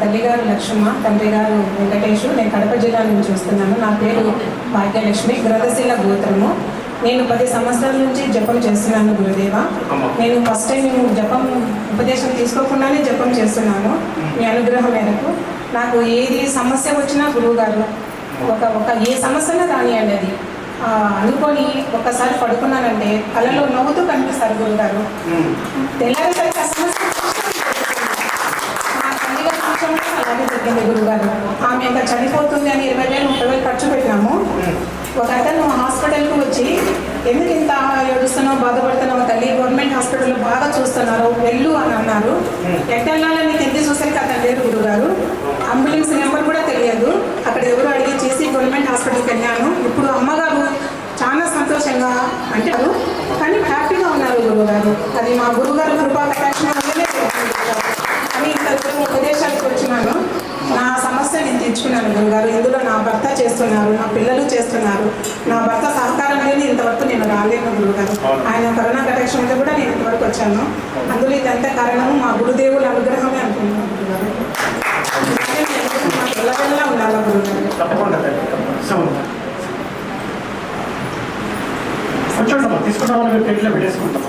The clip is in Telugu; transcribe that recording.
తల్లిగారు లక్ష్మ తండ్రి గారు వెంకటేష్ నేను కడప జిల్లా నుంచి చూస్తున్నాను నా పేరు భాగ్యలక్ష్మి గ్రదశీల గోత్రము. నేను పది సంవత్సరాల నుంచి జపం చేస్తున్నాను గురుదేవ. నేను ఫస్ట్ టైం నేను జపం ఉపదేశం తీసుకోకుండానే జపం చేస్తున్నాను మీ అనుగ్రహం మేరకు. నాకు ఏది సమస్య వచ్చినా గురువు గారు ఒక ఒక ఏ సమస్యనా రానియండి అది. అనుకొని ఒక్కసారి పడుకున్నానంటే కళ్ళలో నవ్వుతూ కనిపిస్తారు గురుగారు తెల్లారేసరికి ఆ సమస్య మా తల్లి గారి విషయంలో అలాగే జరిగింది గురుగారు ఆమె ఇంకా చనిపోతుంది అని ఇరవై వేలు ముప్పై వేలు ఖర్చు పెట్టినాము. ఒక అతను హాస్పిటల్కి వచ్చి ఎందుకు ఇంత ఏడుస్తున్నావు బాధపడుతున్నావు తల్లి? గవర్నమెంట్ హాస్పిటల్లో బాగా చూస్తున్నారు వెళ్ళు అని అన్నారు. వెళ్ళాలని నీకు ఎంత చూసరికి అతను లేరు గురుగారు. అంబులెన్స్ నెంబర్ కూడా తెలియదు. అక్కడ ఎవరు అడిగి చేసి గవర్నమెంట్ హాస్పిటల్కి వెళ్ళాను. ఇప్పుడు అమ్మగారు చాలా సంతోషంగా అంటారు. కానీ హ్యాపీగా ఉన్నారు గురువుగారు అది మా గురువుగారు కృపా కటాక్షం వల్లనే జరిగింది గురువుగారు. అని ఇంత దూరం ఉపదేశాలకు వచ్చినాను నా సమస్య నేను తీర్చుకున్నాను గురుగారు. ఇందులో నా భర్త చేస్తున్నారు నా పిల్లలు చేస్తున్నారు. నా భర్త సహకారం లేని ఇంతవరకు నేను రాలేను గురుగారు. ఆయన కరోనా కటాక్షం వల్ల కూడా నేను ఇంతవరకు వచ్చాను. అందులో ఇదంతా కారణము మా గురుదేవుల అనుగ్రహమే అనుకుంటున్నాను గురుగారు. పిల్లవెల్లా ఉండాలి గురుగారు? తప్పకుండా తీసుకుంటాం పెట్టేసుకుంటాం